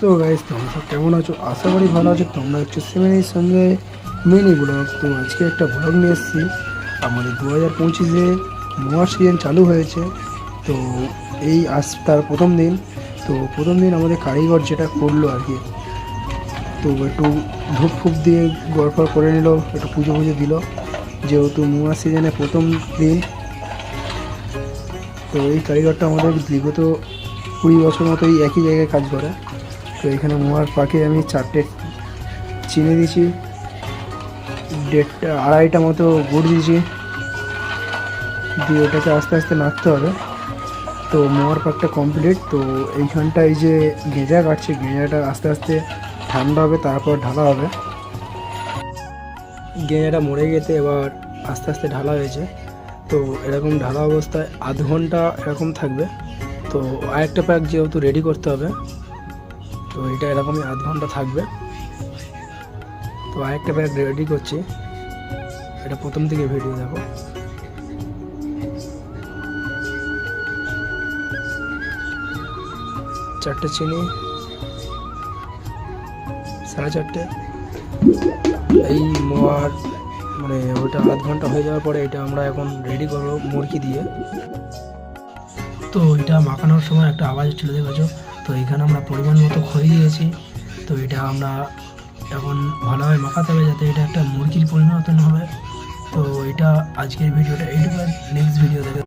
তো গাইজ তোমরা সব কেমন আছো? আশা করি ভালো আছো। তোমরা হচ্ছে সেভেনের সঙ্গে মিনি ব্লগ তো আজকে একটা ব্লগ নিয়ে এসেছি। আমাদের দু হাজার পঁচিশে মোয়া সিজন চালু হয়েছে। তো এই আজ তার প্রথম দিন। তো প্রথম দিন আমাদের কারিগর যেটা করল আর কি তো একটু ধূপ ফুপ দিয়ে গড়ফর করে নিল, একটু পুজো পুজো দিল। যেহেতু মোয়া সিজনে প্রথম দিন, তো এই কারিগরটা আমাদের বিগত কুড়ি বছর মতো এই একই জায়গায় কাজ করে। তো এখানে মোয়ার পাখে আমি চারটে চিনি দিয়েছি, দেড়টা, আড়াইটা মতো গুড় দিয়েছি। দিয়ে ওটাকে আস্তে আস্তে নাড়তে হবে। তো মোয়ার পাকটা কমপ্লিট তো এইখানটায় যে গেঁজা কাটছে, গেঁজাটা আস্তে আস্তে ঠান্ডা হবে, তারপর ঢালা হবে। গেঁজাটা মরে গেছে, এবার আস্তে আস্তে ঢালা হয়েছে। তো এরকম ঢালা অবস্থায় আধ ঘণ্টা এরকম থাকবে। তো আরেকটা প্যাক যেহেতু রেডি করতে হবে, তো এটা এরকমই আধ ঘণ্টা থাকবে। তো আরেকটা প্যাক রেডি করছি। এটা প্রথম থেকে ভিডিও দেখো। চারটে চিনি সাড়ে চারটে। এই মোয়ার মানে ওটা আধ ঘণ্টা হয়ে যাওয়ার পরে এটা আমরা এখন রেডি করব মুরগি দিয়ে। তো এটা মাখানোর সময় একটা আওয়াজ ছিল, দেখেছ? তো এখানে আমরা পরিমাণ মতো খই দিয়েছি। তো এটা আমরা এখন ভালোভাবে মাখাতে হবে যাতে এটা একটা মুরগির পরিণত হবে। তো এটা আজকের ভিডিওটা এইটুকু নেক্সট ভিডিও দেখে